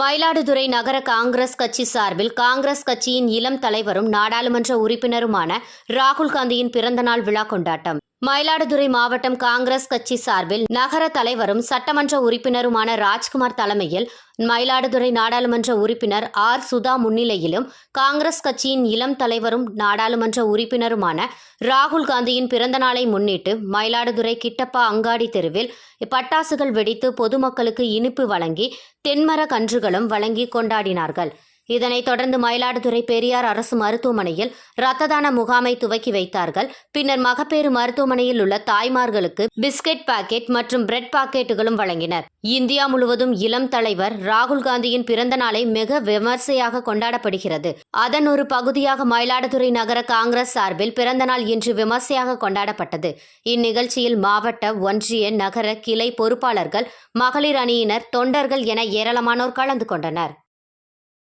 மயிலாடுதுறை நகர காங்கிரஸ் கட்சி சார்பில் காங்கிரஸ் கட்சியின் இளம் தலைவரும் நாடாளுமன்ற உறுப்பினருமான ராகுல் காந்தியின் பிறந்தநாள் விழா கொண்டாட்டம். மயிலாடுதுறை மாவட்டம் காங்கிரஸ் கட்சி சார்பில் நகர தலைவரும் சட்டமன்ற உறுப்பினருமான ராஜ்குமார் தலைமையில் மயிலாடுதுறை நாடாளுமன்ற உறுப்பினர் ஆர். சுதா முன்னிலையிலும் காங்கிரஸ் கட்சியின் இளம் தலைவரும் நாடாளுமன்ற உறுப்பினருமான ராகுல் காந்தியின் பிறந்தநாளை முன்னிட்டு மயிலாடுதுறை கிட்டப்பா அங்காடி தெருவில் பட்டாசுகள் வெடித்து பொதுமக்களுக்கு இனிப்பு வழங்கி தென்மர கன்றுகளும் வழங்கி கொண்டாடினார்கள். இதனைத் தொடர்ந்து மயிலாடுதுறை பெரியார் அரசு மருத்துவமனையில் இரத்த தான முகாமை துவக்கி வைத்தார்கள். பின்னர் மகப்பேறு மருத்துவமனையில் உள்ள தாய்மார்களுக்கு பிஸ்கெட் பாக்கெட் மற்றும் பிரெட் பாக்கெட்டுகளும் வழங்கினர். இந்தியா முழுவதும் இளம் தலைவர் ராகுல் காந்தியின் பிறந்த நாளை மிக விமர்சையாக கொண்டாடப்படுகிறது. அதன் ஒரு பகுதியாக மயிலாடுதுறை நகர காங்கிரஸ் சார்பில் பிறந்தநாள் இன்று விமர்சையாக கொண்டாடப்பட்டது. இந்நிகழ்ச்சியில் மாவட்ட ஒன்றிய நகர கிளை பொறுப்பாளர்கள் மகளிர் அணியினர் தொண்டர்கள் என ஏராளமானோர் கலந்து கொண்டனர்.